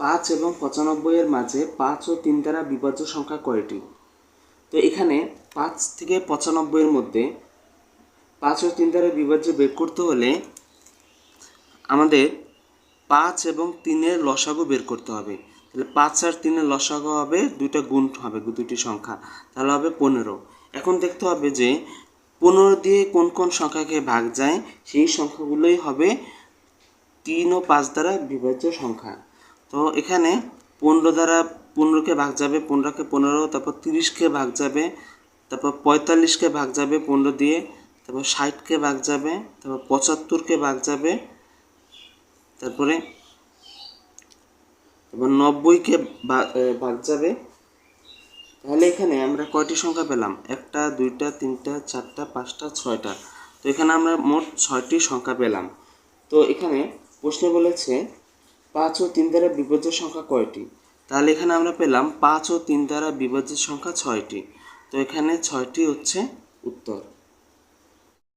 পাঁচ এবং পঁচানব্বই এর মাঝে পাঁচ ও তিন দ্বারা বিভাজ্য সংখ্যা কয়টি? তো এখানে পাঁচ থেকে পঁচানব্বই এর মধ্যে পাঁচ ও তিন দ্বারা বিভাজ্য বের করতে হলে আমাদের পাঁচ এবং তিনের লসাগু বের করতে হবে। তাহলে পাঁচ আর তিনের লসাগু হবে দুইটা গুণ হবে দুটি সংখ্যা, তাহলে হবে পনেরো। এখন দেখতে হবে যে পনেরো দিয়ে কোন কোন সংখ্যাকে ভাগ যায়, সেই সংখ্যাগুলোই হবে তিন ও পাঁচ দ্বারা বিভাজ্য সংখ্যা। তো এখানে পনেরো দ্বারা পনেরোকে ভাগ যাবে, পনেরোকে পনেরো, তারপর তিরিশকে ভাগ যাবে, তারপর পঁয়তাল্লিশকে ভাগ যাবে পনেরো দিয়ে, তারপর ষাটকে ভাগ যাবে, তারপর পঁচাত্তরকে ভাগ যাবে, তারপরে তারপর নব্বইকে ভাগ যাবে। তাহলে এখানে আমরা কয়টি সংখ্যা পেলাম? একটা, দুইটা, তিনটা, চারটা, পাঁচটা, ছয়টা। তো এখানে আমরা মোট ছয়টি সংখ্যা পেলাম। তো এখানে প্রশ্ন বলেছে পাঁচ ও তিন দ্বারা বিভাজ্য সংখ্যা কয়টি? তাহলে এখানে আমরা পেলাম পাঁচ ও তিন দ্বারা বিভাজ্য সংখ্যা ছয়টি। তো এখানে ছয়টি হচ্ছে উত্তর।